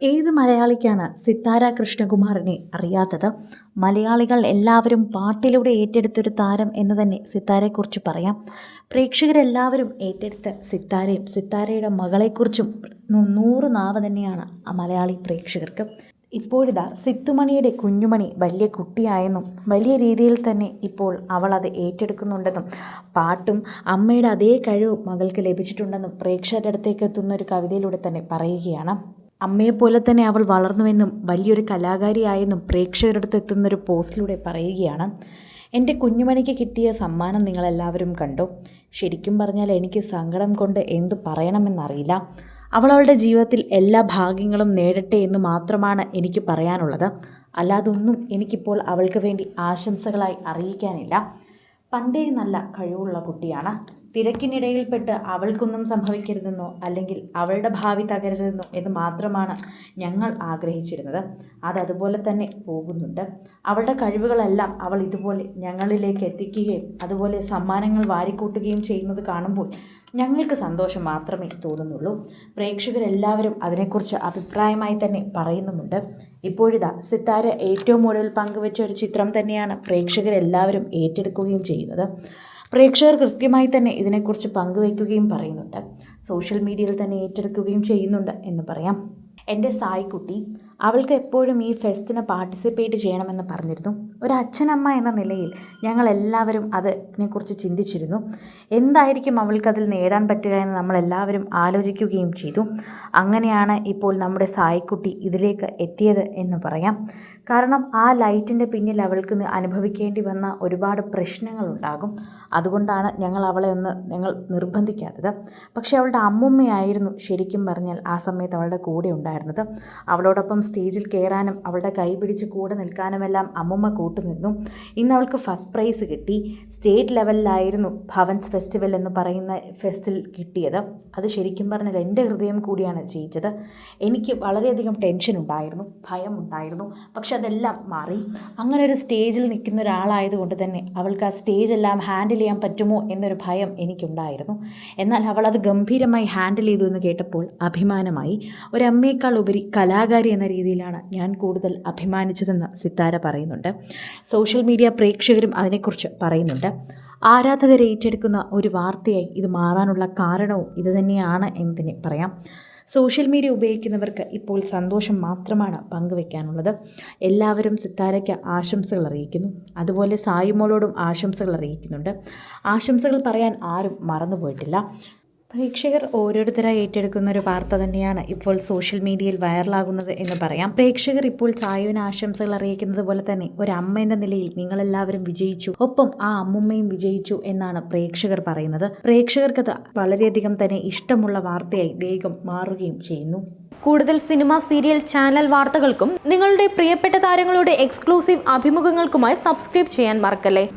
ഏത് മലയാളിക്കാണ് സിത്താര കൃഷ്ണകുമാറിനെ അറിയാത്തത്? മലയാളികൾ എല്ലാവരും പാട്ടിലൂടെ ഏറ്റെടുത്തൊരു താരം എന്ന് തന്നെ സിത്താരയെക്കുറിച്ച് പറയാം. പ്രേക്ഷകരെല്ലാവരും ഏറ്റെടുത്ത സിത്താരയും സിത്താരയുടെ മകളെക്കുറിച്ചും നൂറ് നാവ് തന്നെയാണ് ആ മലയാളി പ്രേക്ഷകർക്ക്. ഇപ്പോഴിതാ സിത്തുമണിയുടെ കുഞ്ഞുമണി വലിയ കുട്ടിയായെന്നും വലിയ രീതിയിൽ തന്നെ ഇപ്പോൾ അവൾ അത് ഏറ്റെടുക്കുന്നുണ്ടെന്നും പാട്ടും അമ്മയുടെ അതേ കഴിവ് മകൾക്ക് ലഭിച്ചിട്ടുണ്ടെന്നും പ്രേക്ഷകരുടെ അടുത്തേക്ക് എത്തുന്ന ഒരു കവിതയിലൂടെ തന്നെ പറയുകയാണ്. അമ്മയെപ്പോലെ തന്നെ അവൾ വളർന്നുവെന്നും വലിയൊരു കലാകാരിയായെന്നും പ്രേക്ഷകരടുത്ത് എത്തുന്നൊരു പോസ്റ്റിലൂടെ പറയുകയാണ്. എന്റെ കുഞ്ഞുമണിക്ക് കിട്ടിയ സമ്മാനം നിങ്ങളെല്ലാവരും കണ്ടു. ശരിക്കും പറഞ്ഞാൽ എനിക്ക് സങ്കടം കൊണ്ട് എന്തു പറയണമെന്നറിയില്ല. അവൾ അവളുടെ ജീവിതത്തിൽ എല്ലാ ഭാഗ്യങ്ങളും നേടട്ടെ എന്ന് മാത്രമാണ് എനിക്ക് പറയാനുള്ളത്. അല്ലാതൊന്നും എനിക്കിപ്പോൾ അവൾക്ക് വേണ്ടി ആശംസകളായി അറിയിക്കാനില്ല. പണ്ടേ നല്ല കഴിവുള്ള കുട്ടിയാണ്. തിരക്കിനിടയിൽപ്പെട്ട് അവൾക്കൊന്നും സംഭവിക്കരുതെന്നോ അല്ലെങ്കിൽ അവളുടെ ഭാവി തകരരുതെന്നോ എന്ന് മാത്രമാണ് ഞങ്ങൾ ആഗ്രഹിച്ചിരുന്നത്. അതതുപോലെ തന്നെ പോകുന്നുണ്ട്. അവളുടെ കഴിവുകളെല്ലാം അവൾ ഇതുപോലെ ഞങ്ങളിലേക്ക് എത്തിക്കുകയും അതുപോലെ സമ്മാനങ്ങൾ വാരിക്കൂട്ടുകയും ചെയ്യുന്നത് കാണുമ്പോൾ ഞങ്ങൾക്ക് സന്തോഷം മാത്രമേ തോന്നുന്നുള്ളൂ. പ്രേക്ഷകരെല്ലാവരും അതിനെക്കുറിച്ച് അഭിപ്രായമായി തന്നെ പറയുന്നുമുണ്ട്. ഇപ്പോഴിതാ സിത്താര ഏറ്റവും ഒടുവിൽ പങ്കുവച്ച ഒരു ചിത്രം തന്നെയാണ് പ്രേക്ഷകരെല്ലാവരും ഏറ്റെടുക്കുകയും ചെയ്യുന്നത്. പ്രേക്ഷകർ കൃത്യമായി തന്നെ ഇതിനെക്കുറിച്ച് പങ്കുവയ്ക്കുകയും പറയുന്നുണ്ട്. സോഷ്യൽ മീഡിയയിൽ തന്നെ ഏറ്റെടുക്കുകയും ചെയ്യുന്നുണ്ട് എന്ന് പറയാം. എന്റെ സായിക്കുട്ടി അവൾക്ക് എപ്പോഴും ഈ ഫെസ്റ്റിന് പാർട്ടിസിപ്പേറ്റ് ചെയ്യണമെന്ന് പറഞ്ഞിരുന്നു. ഒരു അച്ഛനമ്മ എന്ന നിലയിൽ ഞങ്ങളെല്ലാവരും അതിനെക്കുറിച്ച് ചിന്തിച്ചിരുന്നു. എന്തായിരിക്കും അവൾക്കതിൽ നേടാൻ പറ്റുക എന്ന് നമ്മളെല്ലാവരും ആലോചിക്കുകയും ചെയ്തു. അങ്ങനെയാണ് ഇപ്പോൾ നമ്മുടെ സായിക്കുട്ടി ഇതിലേക്ക് എത്തിയത് എന്ന് പറയാം. കാരണം ആ ലൈറ്റിന്റെ പിന്നിൽ അവൾക്ക് അനുഭവിക്കേണ്ടി വന്ന ഒരുപാട് പ്രശ്നങ്ങളുണ്ടാകും. അതുകൊണ്ടാണ് ഞങ്ങൾ അവളെ ഒന്ന് ഞങ്ങൾ നിർബന്ധിക്കാത്തത്. പക്ഷേ അവളുടെ അമ്മുമ്മയായിരുന്നു ശരിക്കും പറഞ്ഞാൽ ആ സമയത്ത് അവളുടെ കൂടെ ഉണ്ടായിരുന്നത്. അവളോടൊപ്പം സ്റ്റേജിൽ കയറാനും അവളുടെ കൈ പിടിച്ച് കൂടെ നിൽക്കാനുമെല്ലാം അമ്മുമ്മ കൂട്ടുനിന്നു ഇന്ന് അവൾക്ക് ഫസ്റ്റ് പ്രൈസ് കിട്ടി. സ്റ്റേറ്റ് ലെവലിലായിരുന്നു ഭവൻസ് ഫെസ്റ്റിവൽ എന്ന് പറയുന്ന ഫെസ്റ്റിൽ കിട്ടിയത്. അത് ശരിക്കും പറഞ്ഞാൽ എന്റെ ഹൃദയം കൂടിയാണ് ജയിച്ചത്. എനിക്ക് വളരെയധികം ടെൻഷൻ ഉണ്ടായിരുന്നു ഭയം ഉണ്ടായിരുന്നു. പക്ഷെ അതെല്ലാം മാറി. അങ്ങനെ ഒരു സ്റ്റേജിൽ നിൽക്കുന്ന ഒരാളായതുകൊണ്ട് തന്നെ അവൾക്ക് ആ സ്റ്റേജ് എല്ലാം ഹാൻഡിൽ ചെയ്യാൻ പറ്റുമോ എന്നൊരു ഭയം എനിക്കുണ്ടായിരുന്നു. എന്നാൽ അവൾ അത് ഗംഭീരമായി ഹാൻഡിൽ ചെയ്തു എന്ന് കേട്ടപ്പോൾ അഭിമാനമായി. ഒരമ്മയേക്കാൾ ഉപരി കലാകാരി എന്ന രീതിയിലാണ് ഞാൻ കൂടുതൽ അഭിമാനിച്ചതെന്ന് സിത്താര പറയുന്നുണ്ട്. സോഷ്യൽ മീഡിയ പ്രേക്ഷകരും അതിനെക്കുറിച്ച് പറയുന്നുണ്ട്. ആരാധകരെ ഏറ്റെടുക്കുന്ന ഒരു വാർത്തയായി ഇത് മാറാനുള്ള കാരണവും ഇതുതന്നെയാണ് തന്നെ പറയാം. സോഷ്യൽ മീഡിയ ഉപയോഗിക്കുന്നവർക്ക് ഇപ്പോൾ സന്തോഷം മാത്രമാണ് പങ്കുവെക്കാനുള്ളത്. എല്ലാവരും സിത്താരയ്ക്ക് ആശംസകൾ അറിയിക്കുന്നു. അതുപോലെ സായിമോളോടും ആശംസകൾ അറിയിക്കുന്നുണ്ട്. ആശംസകൾ പറയാൻ ആരും മറന്നുപോയിട്ടില്ല. പ്രേക്ഷകർ ഓരോരുത്തരായി ഏറ്റെടുക്കുന്ന ഒരു വാർത്ത തന്നെയാണ് ഇപ്പോൾ സോഷ്യൽ മീഡിയയിൽ വൈറലാകുന്നത് എന്ന് പറയാം. പ്രേക്ഷകർ ഇപ്പോൾ സായുവിന് ആശംസകൾ അറിയിക്കുന്നത് പോലെ തന്നെ ഒരു അമ്മ എന്ന നിലയിൽ നിങ്ങളെല്ലാവരും വിജയിച്ചു. ഒപ്പം ആ അമ്മുമ്മയും വിജയിച്ചു എന്നാണ് പ്രേക്ഷകർ പറയുന്നത്. പ്രേക്ഷകർക്കത് വളരെയധികം തന്നെ ഇഷ്ടമുള്ള വാർത്തയായി വേഗം മാറുകയും ചെയ്യുന്നു. കൂടുതൽ സിനിമ സീരിയൽ ചാനൽ വാർത്തകൾക്കും നിങ്ങളുടെ പ്രിയപ്പെട്ട താരങ്ങളുടെ എക്സ്ക്ലൂസീവ് അഭിമുഖങ്ങൾക്കുമായി സബ്സ്ക്രൈബ് ചെയ്യാൻ മറക്കല്ലേ?